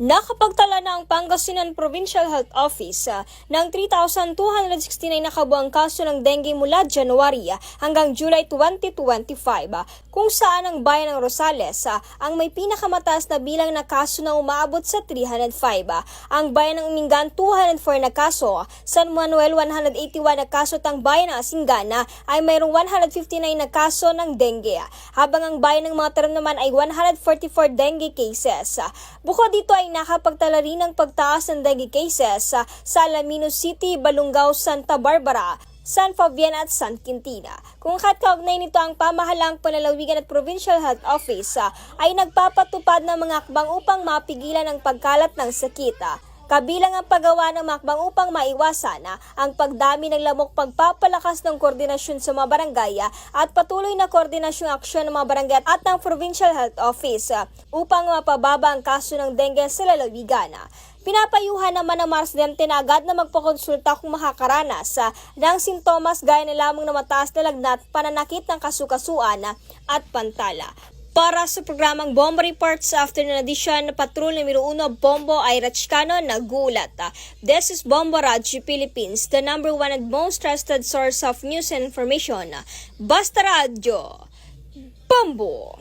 Nakapagtala na ang Pangasinan Provincial Health Office ah, ng 3,269 na kabuang kaso ng dengue mula January ah, hanggang July 2025 ah, kung saan ang bayan ng Rosales ah, ang may pinakamataas na bilang na kaso na umaabot sa 305. ah. Ang bayan ng Umingan 204 na kaso, ah. San Manuel 181 na kaso at ang bayan ng Asingana ay mayroong 159 na kaso ng dengue ah. habang ang bayan ng mga Taram naman ay 144 dengue cases. ah. Bukod dito ay nakapagtala rin ng pagtaas ng dengue cases sa sa Alaminos City, Balungao, Santa Barbara, San Fabian at San Quintina. Kung katkaugnay nito ang pamahalang panlalawigan at Provincial Health Office ah, ay nagpapatupad ng mga akbang upang mapigilan ang pagkalat ng sakit. Kabilang ang paggawa ng makbang upang maiwasan ang pagdami ng lamok pagpapalakas ng koordinasyon sa mga barangay ah, at patuloy na koordinasyong aksyon ng mga barangay at ng Provincial Health Office ah, upang mapababa ang kaso ng dengue sa lalawigan. ah. Pinapayuhan naman ng mga residente na agad na magpakonsulta kung makakaranas ng sintomas gaya na lamang na mataas na lagnat, pananakit ng kasukasuan at pantala. Para sa programang Bombo Report sa afternoon edition, Patrol numero 1 Bombo ay Ratchkano nagulat. This is Bombo Radyo Philippines, the number one and most trusted source of news and information. Basta Radyo. Bombo!